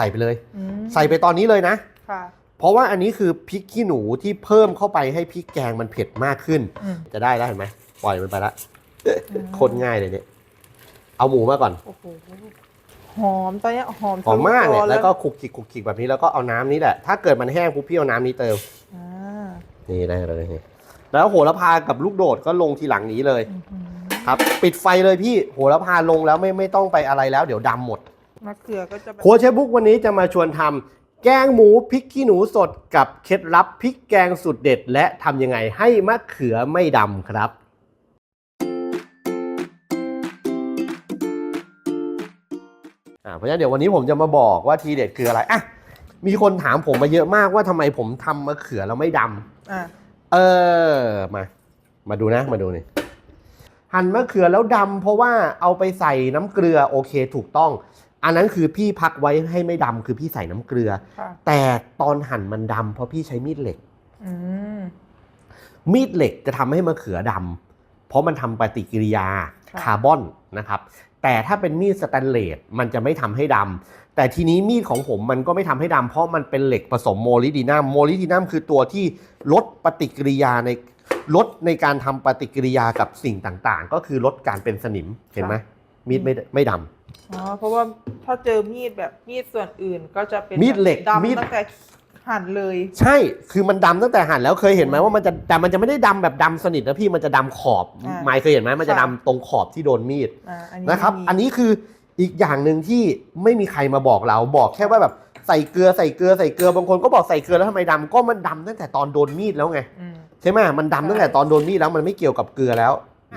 ส่ไปเลยอืมใส่ไปตอนนี้เลยนะค่ะเพราะว่าอันนี้คือพริกขี้หนูที่เพิ่มเข้าไปให้พริกแกงมันเผ็ดมากขึ้นอืมจะได้แล้วเห็นไหมปล่อยมันไปละอืมคนง่ายเลยเนี่ย เอาหมูมาก่อนโอ้โหหอมตอนเนี้ยหอมหอมมากทะเนี่ยตัวแล้วก็คลุกคลิกคลุกคลิกแบบนี้แล้วก็เอาน้ำนี้แหละ ถ้าเกิดมันแห้งปุ๊บพี่เอาน้ำนี้เติมอ่านี่ได้เลยนี่แล้วโหระพากับลูกโดดก็ลงทีหลังนี้เลยอื้อหือครับ ปิดไฟเลยพี่โหระพาลงแล้วไม่ไม่ต้องไปอะไรแล้ว เดี๋ยวดำหมด มะเขือก็จะแบบครัวเชฟบุ๊กวันนี้จะมาชวนทำแกงหมูพริกขี้หนูสดกับเคล็ดลับพริกแกงสุดเด็ด และทำยังไงให้มะเขือไม่ดำครับ อ่าเพราะฉะนั้นเดี๋ยววันนี้ผมจะมาบอกว่าทีเด็ดคืออะไรอะมีคนถามผมมาเยอะมากว่าทำไมผมทำมะเขือแล้วไม่ดำ อ่าเออ มา มาดูนะ มาดูนี่ หั่นมะเขือแล้วดำเพราะว่าเอาไปใส่น้ำเกลือโอเคถูกต้อง อันนั้นคือพี่พักไว้ให้ไม่ดำคือพี่ใส่น้ำเกลือ ค่ะ แต่ตอนหั่นมันดำเพราะพี่ใช้มีดเหล็ก อืม มีดเหล็กจะทำให้มะเขือดำเพราะมันทำปฏิกิริยาค่ะ คาร์บอนนะครับ แต่ถ้าเป็นมีดสแตนเลสมันจะไม่ทำให้ดำแต่ทีนี้มีดของผมมันก็ไม่ทำให้ดำเพราะมันเป็นเหล็กผสมโมลิดีนัมโมลิดีนัมคือตัวที่ลดปฏิกิริยาในลดในการทำปฏิกิริยากับสิ่งต่างๆ ก็คือลดการเป็นสนิมเห็นไหม มีดไม่ไม่ดำ อ๋อเพราะว่าถ้าเจอมีดแบบมีดส่วนอื่นก็จะเป็นมีดเหล็กดำมีดตั้งแต่หั่นเลย ใช่ คือมันดำตั้งแต่หั่นแล้วเคยเห็นไหมว่ามันจะแต่มันจะไม่ได้ดำแบบดำสนิทนะพี่ มันจะดำขอบอ่า ไมค์เคยเห็นไหมมันจะค่ะดำตรงขอบที่โดนมีดอ่าอันนี้นะครับ ไม่มีอันนี้คืออีกอย่างหนึ่งที่ไม่มีใครมาบอกเรา บอกแค่ว่าแบบใส่เกลือใส่เกลือใส่เกลือ บางคนก็บอกใส่เกลือแล้วทำไมดำก็มันดำตั้งแต่ตอนโดนมีดแล้วไง อืม ใช่ไหมมันดำตั้งแต่ตอนโดนมีดแล้วมันไม่เกี่ยวกับเกลือแล้ว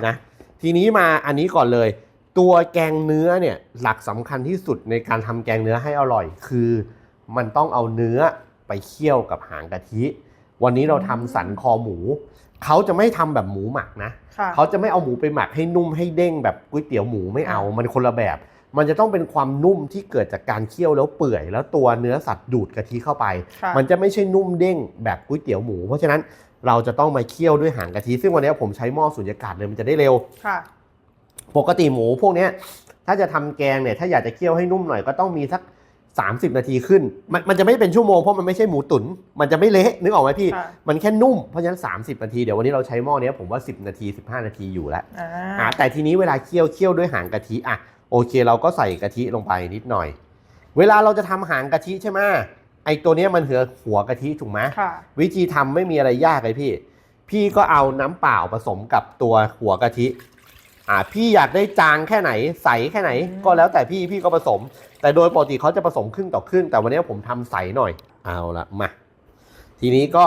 นะ ทีนี้มาอันนี้ก่อนเลย ตัวแกงเนื้อเนี่ยหลักสำคัญที่สุดในการทำแกงเนื้อให้อร่อย คือมันต้องเอาเนื้อไปเคี่ยวกับหางกะทิ วันนี้เราทำสันคอหมู เขาจะไม่ทำแบบหมูหมักนะ ค่ะ เขาจะไม่เอาหมูไปหมักให้นุ่มให้เด้งแบบก๋วยเตี๋ยวหมูไม่เอา มันคนละแบบ มันจะต้องเป็นความนุ่มที่เกิดจากการเคี่ยวแล้วเปื่อย แล้วตัวเนื้อสัตว์ดูดกะทิเข้าไป ค่ะ มันจะไม่ใช่นุ่มเด้งแบบก๋วยเตี๋ยวหมู เพราะฉะนั้นเราจะต้องมาเคี่ยวด้วยหางกะทิ ซึ่งวันนี้ผมใช้หม้อสุญญากาศเลยมันจะได้เร็ว ค่ะ ปกติหมูพวกเนี้ยถ้าจะทำแกงเนี่ยถ้าอยากจะเคี่ยวให้นุ่มหน่อยก็ต้องมีสัก 30 นาทีขึ้น มันมันจะไม่เป็นชั่วโมงเพราะมันไม่ใช่หมูตุ๋นมันจะไม่เละนึกออกไหมพี่ค่ะมันแค่นุ่มเพราะฉะนั้น 30 นาทีเดี๋ยววันนี้เราใช้หม้อเนี้ยผมว่า 10 นาที 15 นาทีอยู่แล้วอ่าอ่าแต่ทีนี้เวลาเคี่ยวเคี่ยวด้วยหางกะทิอะโอเค เราก็ใส่กะทิลงไปนิดหน่อย เวลาเราจะทำหางกะทิใช่ไหมไอตัวเนี้ยมันเหลือหัวกะทิถูกไหมค่ะวิธีทำไม่มีอะไรยากเลยพี่ พี่ก็เอาน้ำเปล่าผสมกับตัวหัวกะทิ อ่าพี่อยากได้จางแค่ไหนใสแค่ไหนอืมก็แล้วแต่พี่พี่ก็ผสม แต่โดยปกติเขาจะผสมครึ่งต่อครึ่งแต่วันนี้ผมทำใสหน่อยเอาละมาทีนี้ก็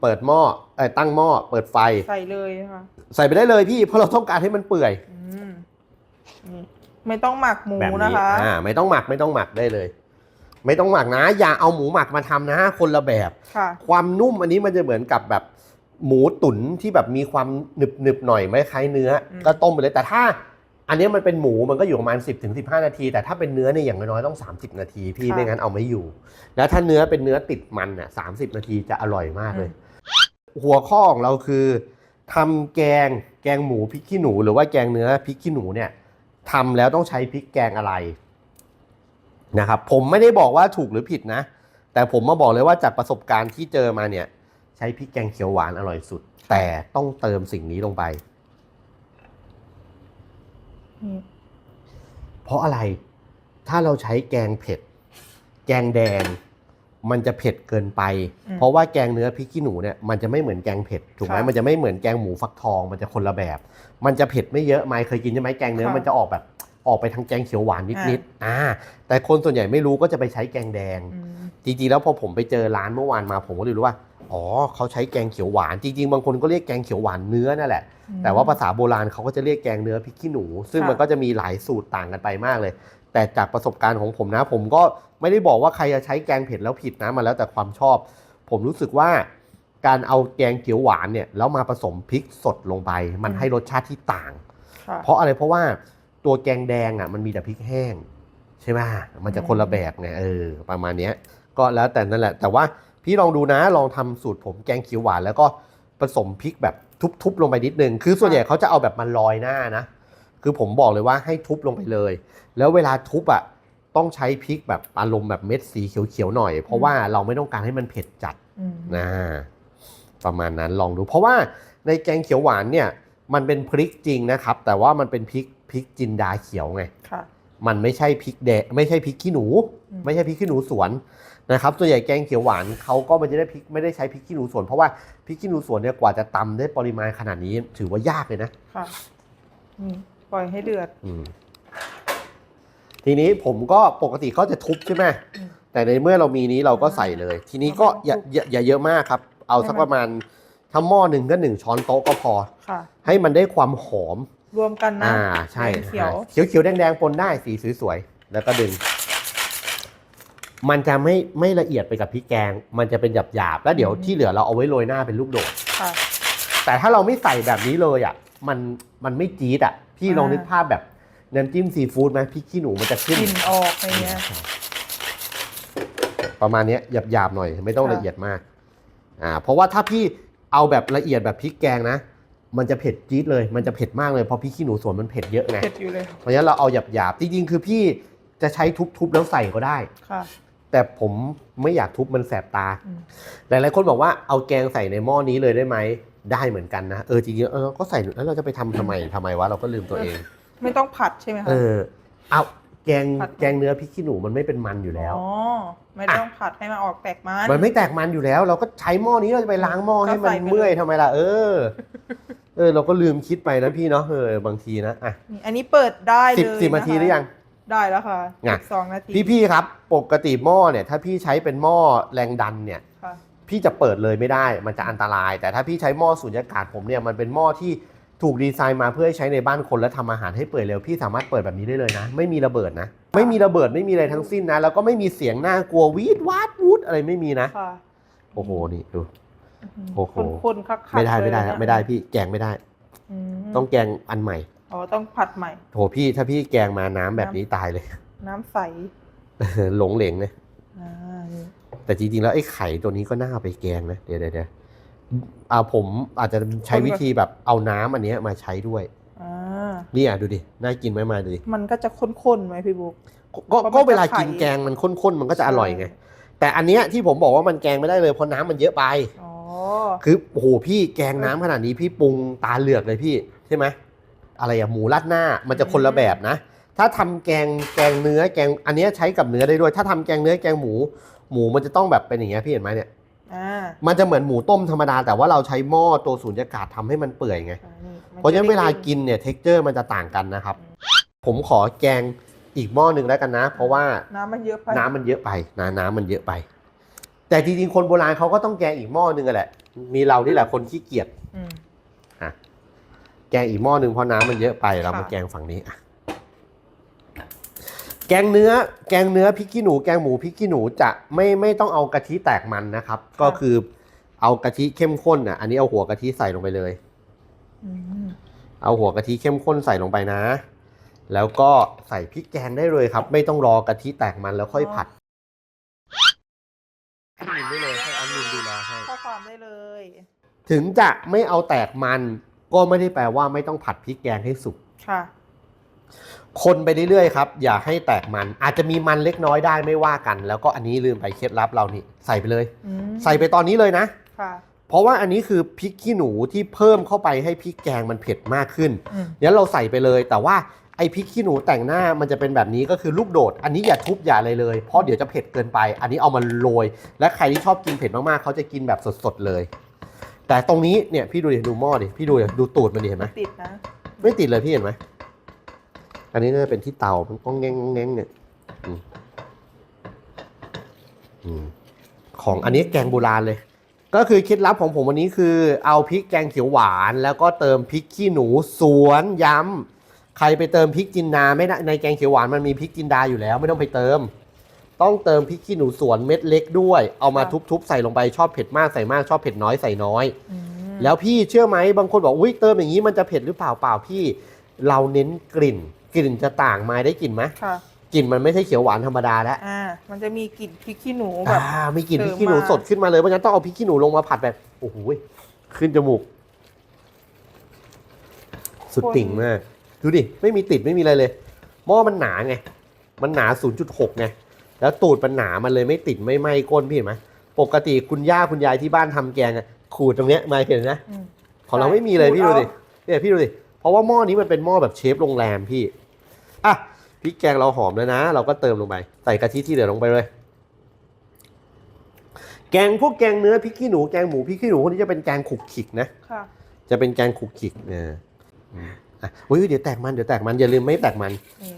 เปิดหม้อเอ้ยตั้งหม้อเปิดไฟใส่เลยค่ะใส่ไปได้เลยพี่เพราะเราต้องการให้มันเปื่อยอืมนี่ไม่ต้องหมักหมูแบบนะนี้คะอ่าไม่ต้องหมักไม่ต้องหมักได้เลย ไม่ต้องหมักนะ อย่าเอาหมูหมักมาทำนะคนละแบบค่ะความนุ่มอันนี้มันจะเหมือนกับแบบ หมูตุ๋นที่แบบมีความหนึบหนึบๆหน่อยไม่คล้ายเนื้ออม ก็ต้มไปเลยแต่ถ้า อันนี้มันเป็นหมูมันก็อยู่ประมาณ 10ถึง15 นาที แต่ถ้าเป็นเนื้อเนี่ยอย่างน้อยๆต้อง 30 นาทีพี่ไม่งั้นเอาไม่อยู่ แล้วถ้าเนื้อเป็นเนื้อติดมันอะสานาทีจะอร่อยมากเลย หัวข้อของเราคือทำแกงแกงหมูพริกขี้หนู หรือว่าแกงเนื้อพริกขี้หนูเนี่ยทำแล้วต้องใช้พริกแกงอะไรนะครับผมไม่ได้บอกว่าถูกหรือผิดนะ แต่ผมมาบอกเลยว่าจากประสบการณ์ที่เจอมาเนี่ย ใช้พริกแกงเขียวหวานอร่อยสุด แต่ต้องเติมสิ่งนี้ลงไปนี่เพราะอะไร ถ้าเราใช้แกงเผ็ด แกงแดง มันจะเผ็ดเกินไป เพราะว่าแกงเนื้อพริกขี้หนูเนี่ยมันจะไม่เหมือนแกงเผ็ดถูกไหมมันจะไม่เหมือนแกงหมูฟักทอง มันจะคนละแบบ มันจะเผ็ดไม่เยอะไม่เคยกินใช่ไหมแกงเนื้อมันจะออกแบบออกไปทางแกงเขียวหวานนิดๆอ่า แต่คนส่วนใหญ่ไม่รู้ก็จะไปใช้แกงแดงอืมจริงๆแล้วพอผมไปเจอร้านเมื่อวานมาผมก็เลยรู้ว่า อ๋อเขาใช้แกงเขียวหวานจริงๆ บางคนก็เรียกแกงเขียวหวานเนื้อนั่นแหละ แต่ว่าภาษาโบราณเขาก็จะเรียกแกงเนื้อพริกขี้หนู ซึ่งค่ะมันก็จะมีหลายสูตรต่างกันไปมากเลย แต่จากประสบการณ์ของผมนะ ผมก็ไม่ได้บอกว่าใครจะใช้แกงเผ็ดแล้วผิดนะมาแล้วแต่ความชอบ ผมรู้สึกว่าการเอาแกงเขียวหวานเนี่ยแล้วมาผสมพริกสดลงไป มันให้รสชาติที่ต่างค่ะเพราะอะไรเพราะว่าตัวแกงแดงอะมันมีแต่พริกแห้ง ใช่ไหมมันจะคนละแบบไงเออประมาณเนี้ยก็แล้วแต่นั่นแหละ แต่ว่า พี่ลองดูนะลองทำสูตรผมแกงเขียวหวาน แล้วก็ผสมพริกแบบทุบๆลงไปนิดนึง คือส่วนใหญ่เขาจะเอาแบบมันลอยหน้านะ คือผมบอกเลยว่าให้ทุบลงไปเลย แล้วเวลาทุบอะต้องใช้พริกแบบอารมณ์แบบเม็ดสีเขียวๆหน่อย เพราะว่าเราไม่ต้องการให้มันเผ็ดจัดอืมนะประมาณนั้นลองดู เพราะว่าในแกงเขียวหวานเนี่ย มันเป็นพริกจริงนะครับ แต่ว่ามันเป็นพริกพริกจินดาเขียวไงค่ะมันไม่ใช่พริกแดงไม่ใช่พริกขี้หนูอืมไม่ใช่พริกขี้หนูสวน นะครับส่วนใหญ่แกงเขียวหวานเขาก็มันจะได้พริกไม่ได้ใช้พริกขี้หนูสวนเพราะว่าพริกขี้หนูสวนเนี่ยกว่าจะตำได้ปริมาณขนาดนี้ ถือว่ายากเลยนะค่ะนี่ปล่อยให้เดือด อืมทีนี้ผมก็ปกติเขาจะทุบใช่ไหมอืมแต่ในเมื่อเรามีนี้เราก็ใส่เลย ทีนี้ก็อย่าทุบอย่าอย่าเยอะมากครับ เอาสักให้มัน ประมาณถ้าหม้อหนึ่งก็หนึ่งช้อนโต๊ะก็พอ ค่ะ ให้มันได้ความหอม รวมกันนะอ่าใช่แดงเขียว เขียวเขียวๆแดงๆปนได้สีสวยๆแล้วก็ดึง มันจะไม่ไม่ละเอียดไปกับพริกแกง มันจะเป็นหยาบๆแล้วเดี๋ยวที่เหลือเราเอาไว้โรยหน้าเป็นลูกโดดค่ะ แต่ถ้าเราไม่ใส่แบบนี้เลยอะมันมันไม่จี๊ดอะพี่ลองอ่านึนึกภาพแบบน้ำจิ้มซีฟู้ดไหมพริกขี้หนูมันจะกขึ้นลิ่นออกอะไรเงี้ยประมาณเนี้ยหยาบๆหน่อยไม่ต้องค่ะละเอียดมากอ่าเพราะว่าถ้าพี่เอาแบบละเอียดแบบพริกแกงนะ มันจะเผ็ดจี๊ดเลยมันจะเผ็ดมากเลยเพราะพริกขี้หนูสวนมันเผ็ดเยอะไงเผ็ดอยู่เลยเพราะฉะนั้นเราเอาหยาบๆจริงๆคือพี่จะใช้ทุบๆแล้วใส่ก็ได้ค่ะ แต่ผมไม่อยากทุบมันแสบตาอืมหลาย ๆ คนบอกว่าเอาแกงใส่ในหม้อนี้เลยได้ไหม ได้เหมือนกันนะ เออจริงๆเออก็ใส่แล้วเราจะไปทำทำไมทำไมวะเราก็ลืมตัวเอง ไม่ต้องผัดใช่ไหมคะ เออ เอาแกงผัดแกงเนื้อพริกขี้หนูมันไม่เป็นมันอยู่แล้ว อ๋อ ไม่ต้องผัดให้มันออกแตกมัน มันไม่แตกมันอยู่แล้ว เราก็ใช้หม้อนี้เราจะไปล้างหม้อก็ให้มันใส่ไปเลยเมื่อยทำไมล่ะ เออ เออ เราก็ลืมคิดไปนะพี่เนาะ เออบางทีนะ อะนี่อันนี้เปิดได้เลยสิบสิบะคะนาทีหรือยัง ได้แล้วค่ะไงสิบสองนาทีพี่ๆครับ ปกติหม้อเนี่ยถ้าพี่ใช้เป็นหม้อแรงดันเนี่ย ค่ะ พี่จะเปิดเลยไม่ได้ มันจะอันตราย แต่ถ้าพี่ใช้หม้อสูญญากาศผมเนี่ย มันเป็นหม้อที่ถูกดีไซน์มาเพื่อให้ใช้ในบ้านคนและทำอาหารให้เปื่อยเร็ว พี่สามารถเปิดแบบนี้ได้เลยนะ ไม่มีระเบิดนะ ไม่มีระเบิดไม่มีอะไรทั้งสิ้นนะ แล้วก็ไม่มีเสียงน่ากลัววีดวาดวูดอะไรไม่มีนะ ค่ะโอ้โห นี่ดู โอ้โห คนๆคักๆไม่ได้ไม่ได้เลยครับนะไม่ได้พี่แกงไม่ได้ มต้องแกงอันใหม่ อ๋อต้องผัดใหม่โถพี่ถ้าพี่แกงมาน้ำแบบนี้ตายเลย น้ำใสหลงเหลงเลยอ่านี่แต่จริงๆแล้วไอ้ไข่ตัวนี้ก็น่าเอาไปแกงนะเดี๋ยวเดี๋ยวเดี๋ยวอ่าผมอาจจะใช้วิธีแบบเอาน้ำอันเนี้ยมาใช้ด้วยอ่านี่อะดูดิน่ากินไหมมาดูดิมันก็จะข้นๆไหมพี่บุ๊ก ก็เพราะมันก็เวลาจะไข่กินแกงมันข้นๆมันก็จะอร่อยไงใช่แต่อันเนี้ยที่ผมบอกว่ามันแกงไม่ได้เลยเพราะน้ำมันเยอะไป อ๋อ คือโอ้โหพี่แกงน้ำขนาดนี้พี่ปรุงตาเหลือกเลยพี่ใช่ไหม อะไรอะหมูราดหน้ามันจะคนละแบบนะ ถ้าทำแกงแกงเนื้อแกงอันเนี้ยใช้กับเนื้อได้ด้วย ถ้าทำแกงเนื้อแกงหมู หมูมันจะต้องแบบเป็นอย่างเงี้ยพี่เห็นไหมเนี่ยอ่ามันจะเหมือนหมูต้มธรรมดาแต่ว่าเราใช้หม้อตัวสูญญากาศทำให้มันเปื่อยไงอ่านี่มัเพราะฉะนั้นจเวลาด้งกินเนี่ยเท็กเจอร์มันจะต่างกันนะครับ ผมขอแกงอีกหม้อหนึ่งแล้วกันนะ เพราะว่าน้ำมันเยอะไปน้ำมันเยอะไปนะน้ำมันเยอะไป แต่จริงๆคนโบราณเขาก็ต้องแกงอีกหม้อหนึ่งอะแหละ มีเรานี่แหละคนขี้เกียจอืมอะ แกงอีกหม้อหนึ่งเพราะน้ำมันเยอะไปเรามาค่ะแกงฝั่งนี้อะแกงเนื้อ แกงเนื้อพริกขี้หนู แกงหมูพริกขี้หนูจะไม่ไม่ต้องเอากะทิแตกมันนะครับ ก็คือเอากะทิเข้มข้นอะ อันนี้เอาหัวกะทิใส่ลงไปเลยอืมเอาหัวกะทิเข้มข้นใส่ลงไปนะ แล้วก็ใส่พริกแกงได้เลยครับ ไม่ต้องรอกะทิแตกมันแล้วค่อยผัดแอดมินได้เลยให้แอดมินดูแลให้ข้อความได้เลย ถึงจะไม่เอาแตกมัน ก็ไม่ได้แปลว่าไม่ต้องผัดพริกแกงให้สุกค่ะ คนไปเรื่อยๆครับ อย่าให้แตกมัน อาจจะมีมันเล็กน้อยได้ไม่ว่ากัน แล้วก็อันนี้ลืมไปเคล็ดลับเรานี่ใส่ไปเลย อืมใส่ไปตอนนี้เลยนะ ค่ะเพราะว่าอันนี้คือพริกขี้หนูที่เพิ่มเข้าไปให้พริกแกงมันเผ็ดมากขึ้น อืมงั้นเราใส่ไปเลย แต่ว่าไอ้พริกขี้หนูแต่งหน้ามันจะเป็นแบบนี้ก็คือลูกโดด อันนี้อย่าทุบอย่าอะไรเลย เพราะเดี๋ยวจะเผ็ดเกินไป อันนี้เอามาโรย และใครที่ชอบกินเผ็ดมากๆเขาจะกินแบบสดๆเลย แต่ตรงนี้เนี่ยพี่ดูดิดูหม้อดิพี่ดูดิดูตูดมันดิเห็นไหมติดนะไม่ติดเลยพี่เห็นไหมอันนี้น่าจะเป็นที่เตามันก้องแงงก้องแงงเนี่ยอืมอืมของอันนี้แกงโบราณเลย ก็คือเคล็ดลับของผมวันนี้คือ เอาพริกแกงเขียวหวาน แล้วก็เติมพริกขี้หนูสวนย้ำใครไปเติมพริกจินดาไม่ได้ในแกงเขียวหวานมันมีพริกจินดาอยู่แล้ว ไม่ต้องไปเติม ต้องเติมพริกขี้หนูสวนเม็ดเล็กด้วย เอามาทุบๆใส่ลงไปชอบเผ็ดมากใส่มากชอบเผ็ดน้อยใส่น้อยอืมแล้วพี่เชื่อไหมบางคนบอกอุ้ยเติมอย่างนี้มันจะเผ็ดหรือเปล่าเปล่าพี่ เราเน้นกลิ่น กลิ่นจะต่างมาได้กลิ่นไหมค่ะกลิ่นมันไม่ใช่เขียวหวานธรรมดาแล้วอ่ามันจะมีกลิ่นพริกขี้หนูแบบอ่ามีกลิ่นเติพริมกขี้หนูมาสดขึ้นมาเลยเพราะฉะนั้นต้องเอาพริกขี้หนูลงมาผัดแบบโอ้โหขึ้นจมูก สุดติ่งมากดูดิไม่มีติดไม่มีอะไรเลยหม้อมันหนาไงมันหนา 0.6ไง แล้วตูดมันหนามันเลยไม่ติดไม่ไหม้ก้นพี่เห็นไหมปกติคุณย่าคุณยายที่บ้านทำแกงอะขูดตรงเนี้ยมาเห็นนะอืม ของเราใช่ไม่มีเลยขูดพี่ดูเอาดิเนี่ยพี่ดูดิเพราะว่าหม้อนี้มันเป็นหม้อแบบเชฟโรงแรมพี่อะพริกแกงเราหอมแล้วนะ เราก็เติมลงไปใส่กะทิที่เหลือลงไปเลย แกงพวกแกงเนื้อพริกขี้หนูแกงหมูพริกขี้หนูพวกนี้จะเป็นแกงขลุกขลิกนะ ค่ะ จะเป็นแกงขลุกขลิกเนี่ยอืมอะอุ้ยเดี๋ยวแตกมันเดี๋ยวแตกมันอย่าลืมไม่แตกมัน นี่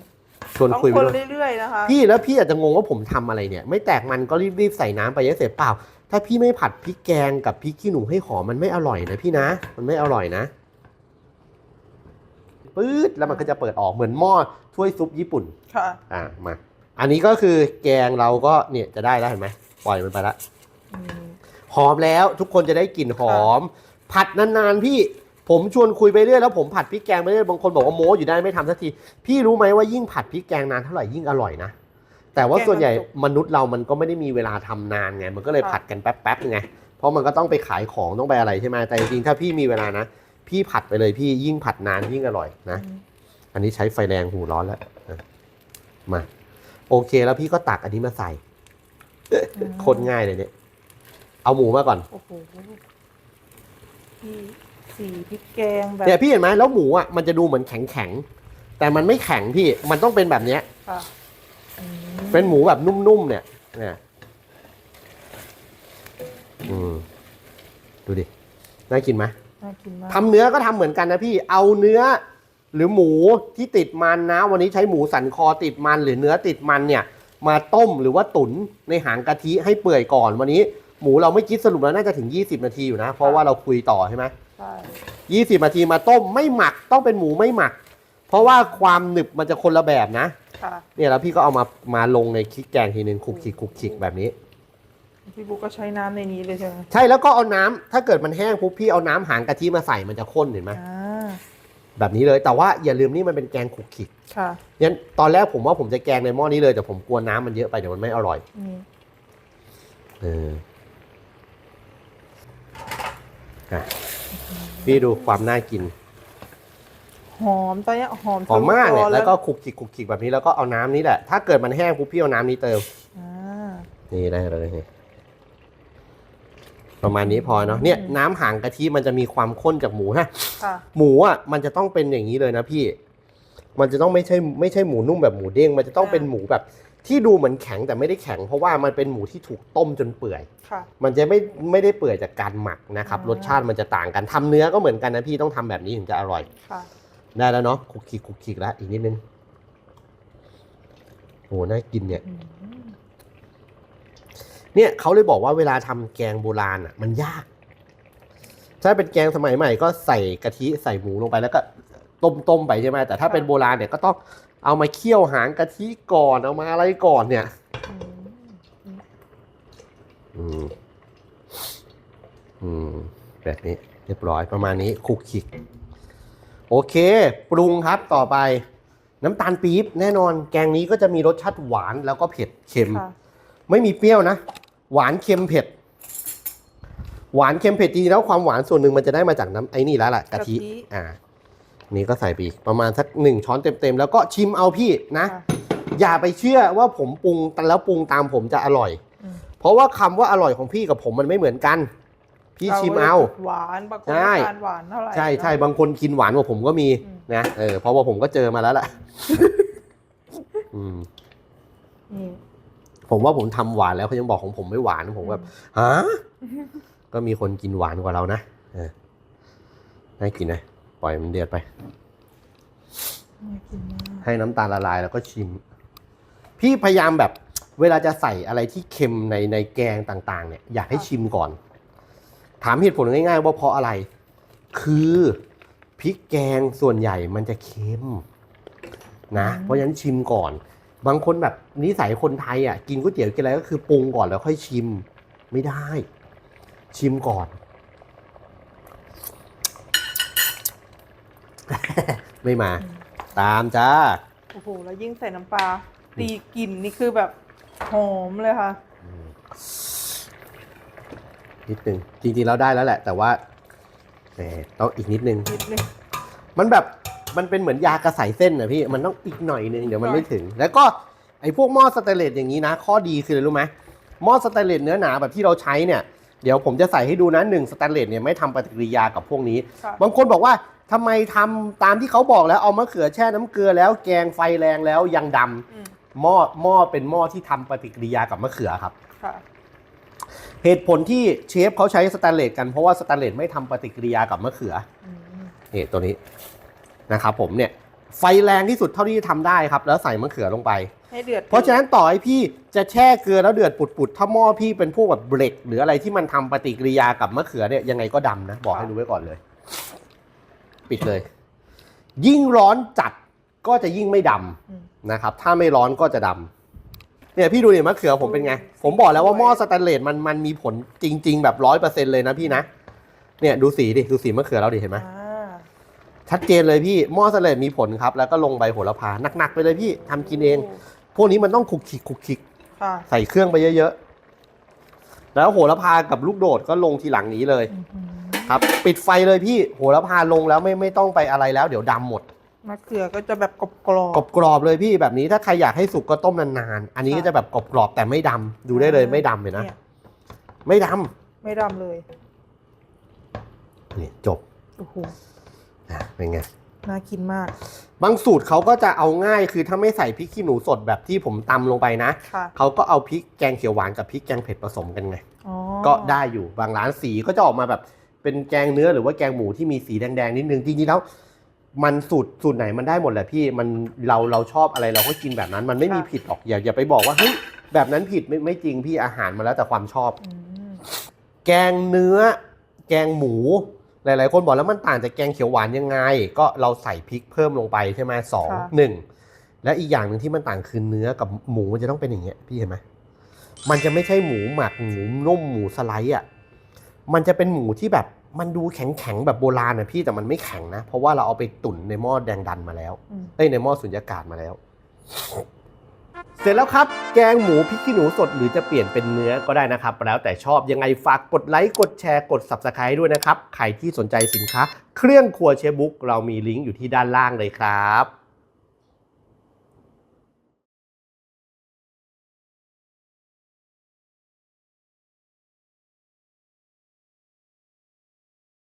ชวนต้องคุยคไปนด้วยเรื่อยๆนะคะพี่แล้วพี่อาจจะงงว่าผมทำอะไรเนี่ย ไม่แตกมันก็รีบๆใส่น้ำไปเยอะเสร็จเปล่า ถ้าพี่ไม่ผัดพริกแกงกับพริกขี้หนูให้หอมมันไม่อร่อยนะพี่นะ มันไม่อร่อยนะปื๊ดแล้วมันก็จะเปิดออกเหมือนหม้อถ้วยซุปญี่ปุ่นค่ะอ่ามาอันนี้ก็คือแกงเราก็เนี่ยจะได้แล้วเห็นไหมปล่อยมันไปละอืมหอมแล้วทุกคนจะได้กลิ่นหอม ผัดนานๆพี่ ผมชวนคุยไปเรื่อยแล้วผมผัดพริกแกงไปเรื่อยบางคนบอกว่าโม้อยู่ได้ไม่ทำสักที พี่รู้ไหมว่ายิ่งผัดพริกแกงนานเท่าไหร่ยิ่งอร่อยนะ แต่ว่าส่วนใหญ่มนุษย์เรามันก็ไม่ได้มีเวลาทำนานไง มันก็เลยผัดกันแป๊บๆไง เพราะมันก็ต้องไปขายของต้องไปอะไรใช่ไหมแต่จริงๆถ้าพี่มีเวลานะ พี่ผัดไปเลยพี่ยิ่งผัดนานยิ่งอร่อยนะอืมอันนี้ใช้ไฟแรงหูร้อนแล้วอะมา โอเคแล้วพี่ก็ตักอันนี้มาใส่ โคนง่ายเลยเนี่ย เอาหมูมาก่อน โอ้โหพี่ สีพริกแกงแบบ เนี่ยพี่เห็นไหมแล้วหมูอะมันจะดูเหมือนแข็งแข็งๆแต่มันไม่แข็งพี่มันต้องเป็นแบบเนี้ย ค่ะอืมเป็นหมูแบบนุ่มๆเนี่ย เนี่ย อืม ดูดิ น่ากินไหมน่ากินมากทำเนื้อก็ทำเหมือนกันนะพี่ เอาเนื้อ หรือหมูที่ติดมันนะ วันนี้ใช้หมูสันคอติดมันหรือเนื้อติดมันเนี่ย มาต้มหรือว่าตุ๋นในหางกะทิให้เปื่อยก่อน วันนี้หมูเราไม่คิดสรุปแล้วน่าจะถึง 20 นาทีอยู่นะ เพราะว่าเราคุยต่อใช่ไหม ใช่ยี่สิบนาทีมาต้มไม่หมักต้องเป็นหมูไม่หมัก เพราะว่าความหนึบมันจะคนละแบบนะ ค่ะเนี่ยแล้วพี่ก็เอามามาลงในคลิกแกงทีนึงคลุกคลิกคลุกคลิกแบบนี้ พี่บุ๊กก็ใช้น้ำในนี้เลยใช่ไหมใช่แล้วก็เอาน้ำถ้าเกิดมันแห้งปุ๊บพี่เอาน้ำหางกะทิมาใส่มันจะข้นเห็นไหมอ่าแบบนี้เลยแต่ว่าอย่าลืมนี่มันเป็นแกงคลุกคลิกค่ะงั้นตอนแรกผมว่าผมจะแกงในหม้อนี้เลยแต่ผมกลัวน้ำมันเยอะไปเดี๋ยวมันไม่อร่อย นี่เอออะ พี่ดูความน่ากิน หอมตอนเนี้ยหอมหอมมากทะเนี่ยคอแล้วก็คลุกคลิกคลุกคลิกแบบนี้แล้วก็เอาน้ำนี้แหละ ถ้าเกิดมันแห้งปุ๊บพี่เอาน้ำนี้เติม อ่า นี่ได้เลยนี่ประมาณนี้พอเนาะเนี่ยน้ำหางกะทิมันจะมีความข้นจากหมูฮะ ค่ะ หมูอะมันจะต้องเป็นอย่างนี้เลยนะพี่ มันจะต้องไม่ใช่ไม่ใช่หมูนุ่มแบบหมูเด้ง มันจะต้องเป็นหมูแบบ ที่ดูเหมือนแข็งแต่ไม่ได้แข็ง เพราะว่ามันเป็นหมูที่ถูกต้มจนเปื่อย ค่ะ มันจะไม่ไม่ได้เปื่อยจากการหมักนะครับอ่ารรสชาติมันจะต่างกันทำเนื้อก็เหมือนกันนะพี่ต้องทำแบบนี้ถึงจะอร่อย ค่ะ ได้แล้วเนาะคลุกคลิกคลุกคลิกแล้วอีกนิดนึงโหน่ากินเนี่ยอืมเนี่ยเขาเลยบอกว่าเวลาทำแกงโบราณอะ มันยาก ถ้าเป็นแกงสมัยใหม่ก็ใส่กะทิใส่หมูลงไปแล้วก็ต้มต้มๆไปใช่ไหมแต่ถ้าเป็นโบราณเนี่ยก็ต้อง เอามาเคี่ยวหางกะทิก่อนเอามาอะไรก่อนเนี่ยอืมอืมอืมแบบนี้เรียบร้อยประมาณนี้คลุกคลิก โอเค ปรุงครับต่อไป น้ำตาลปี๊บแน่นอน แกงนี้ก็จะมีรสชาติหวานแล้วก็เผ็ดเค็มค่ะไม่มีเปรี้ยวนะ หวานเค็มเผ็ด หวานเค็มเผ็ดจริงๆแล้วความหวานส่วนหนึ่งมันจะได้มาจากน้ำไอ้นี่แล้วล่ะกะทิกะทิอ่า นี่ก็ใส่ไปอีกประมาณสักหนึ่งช้อนเต็มๆ แล้วก็ชิมเอาพี่นะค่ะอย่าไปเชื่อว่าผมปรุงแล้วปรุงตามผมจะอร่อยอืมเพราะว่าคำว่าอร่อยของพี่กับผมมันไม่เหมือนกัน พี่ชิมเอาหวานบางคนใช่ไม่ทานหวานเท่าไหร่ใช่ใช่บางคนกินหวานกว่าผมก็มีอืมนะเออเพราะว่าผมก็เจอมาแล้วล่ะอืมนี่ผมว่าผมทำหวานแล้วเขายังบอกของผมไม่หวานผมแบบฮะก็มีคนกินหวานกว่าเรานะเออน่ากินนะ ปล่อยมันเดือดไปน่ากินมากให้น้ำตาลละลายแล้วก็ชิม พี่พยายามแบบ เวลาจะใส่อะไรที่เค็มในในแกงต่าง ๆ เนี่ยอยากให้ชิมก่อน ถามเหตุผลง่ายๆว่าเพราะอะไร คือพริกแกงส่วนใหญ่มันจะเค็มนะ เพราะฉะนั้นชิมก่อน บางคนแบบนิสัยคนไทยอะกินก๋วยเตี๋ยวกินอะไรก็คือปรุงก่อนแล้วค่อยชิมไม่ได้ ชิมก่อน ไม่มา ตามจ้า โอ้โห แล้วยิ่งใส่น้ำปลา ตีกลิ่นนี่คือแบบหอมเลยค่ะ นิดนึง จริงๆเราได้แล้วแหละ แต่ว่าแหมต้องอีกนิดนึง นิดนึง มันแบบ มันเป็นเหมือนยากระใสเส้นนะพี่ มันต้องอีกหน่อยนึง เดี๋ยวมันหน่อยไม่ถึง แล้วก็ไอ้พวกหม้อสแตนเลสอย่างนี้นะ ข้อดีคืออะไรรู้ไหมหม้อสแตนเลสเนื้อหนาแบบที่เราใช้เนี่ยเดี๋ยวผมจะใส่ให้ดูนะหนึ่งสแตนเลสเนี่ยไม่ทำปฏิกิริยากับพวกนี้ ค่ะ บางคนบอกว่า ทำไมทำตามที่เขาบอกแล้วเอามะเขือแช่น้ำเกลือแล้วแกงไฟแรงแล้วยังดำอืมหม้อหม้อเป็นหม้อที่ทำปฏิกิริยากับมะเขือครับค่ะเหตุผลที่เชฟเขาใช้สแตนเลสกันเพราะว่าสแตนเลสไม่ทำปฏิกิริยากับมะเขืออืมนี่ตัวนี้นะครับผมเนี่ยไฟแรงที่สุดเท่าที่จะทำได้ครับ แล้วใส่มะเขือลงไปให้เดือดเพราะฉะนั้นต่อให้พี่จะแช่เกลือแล้วเดือดปุดๆถ้าหม้อพี่เป็นพวกแบบเบรกหรืออะไรที่มันทำปฏิกิริยากับมะเขือเนี่ยยังไงก็ดำนะ บอกให้รู้ไว้ก่อนเลย ปิดเลย ยิ่งร้อนจัดก็จะยิ่งไม่ดำอืมนะครับ ถ้าไม่ร้อนก็จะดำเนี่ยพี่ดูเนี่ยมะเขือผมเป็นไง ผมบอกแล้วว่าหม้อสแตนเลสมันมันมีผลจริง ๆ แบบร้อยเปอร์เซ็นต์เลยนะพี่นะเนี่ยดูสีดิดูสีมะเขือเราดิเห็นไหมอ่าชัดเจนเลยพี่หม้อสแตนเลสมีผลครับ แล้วก็ลงใบโหระพาหนักๆไปเลยพี่ทำกินเอง พวกนี้มันต้องคลุกคลิกคลุกคลิกค่ะใส่เครื่องไปเยอะๆแล้วโหระพากับลูกโดดก็ลงทีหลังนี้เลยอื้อหือ ครับปิดไฟเลยพี่โหระพาลงแล้วไม่ไม่ต้องไปอะไรแล้วเดี๋ยวดำหมด มะเขือก็จะแบบกรอบกรอบ กรอบกรอบๆเลยพี่แบบนี้ถ้าใครอยากให้สุกก็ต้มนานๆ อันนี้ก็จะแบบกรอบกรอบๆแต่ไม่ดำดูได้เลยไม่ดำเลยนะ ไม่ดำไม่ดำเลยนี่จบโอ้โหอะเป็นไง น่ากินมากบางสูตรเขาก็จะเอาง่ายคือถ้าไม่ใส่พริกขี้หนูสดแบบที่ผมตำลงไปนะค่ะเขาก็เอาพริกแกงเขียวหวานกับพริกแกงเผ็ดผสมกันไง อ๋อก็ได้อยู่บางร้านสีก็จะออกมาแบบ เป็นแกงเนื้อหรือว่าแกงหมูที่มีสีแดงๆนิดนึงจริงๆแล้วมันสูตรสูตรไหนมันได้หมดแหละพี่มันเราเราชอบอะไรเราก็กินแบบนั้น มันไม่มีผิดหรอกอย่าอย่าไปบอกว่าเฮ้ยแบบนั้นผิดไม่ไม่จริงพี่อาหารมาแล้วแต่ความชอบอืมแกงเนื้อ แกงหมูหลายๆ คนบอกแล้วมันต่างจากแกงเขียวหวานยังไง ก็เราใส่พริกเพิ่มลงไปใช่ไหมสองหนึ่งและอีกอย่างหนึ่งที่มันต่างคือเนื้อกับหมูมันจะต้องเป็นอย่างเงี้ยพี่เห็นไหมมันจะไม่ใช่หมูหมักหมูนุ่มหมูสไลด์อะ มันจะเป็นหมูที่แบบมันดูแข็งๆแบบโบราณนะพี่แต่มันไม่แข็งนะ เพราะว่าเราเอาไปตุ๋นในหม้อแดงดันมาแล้วอืมเอ้ยในหม้อสุญญากาศมาแล้ว เสร็จแล้วครับ แกงหมูพริกขี้หนูสดหรือจะเปลี่ยนเป็นเนื้อก็ได้นะครับ แล้วแต่ชอบยังไงฝากกดไลค์กดแชร์กด Subscribe ด้วยนะครับ ใครที่สนใจสินค้า เครื่องครัวเชฟบุ๊กเรามีลิงก์อยู่ที่ด้านล่างเลยครับ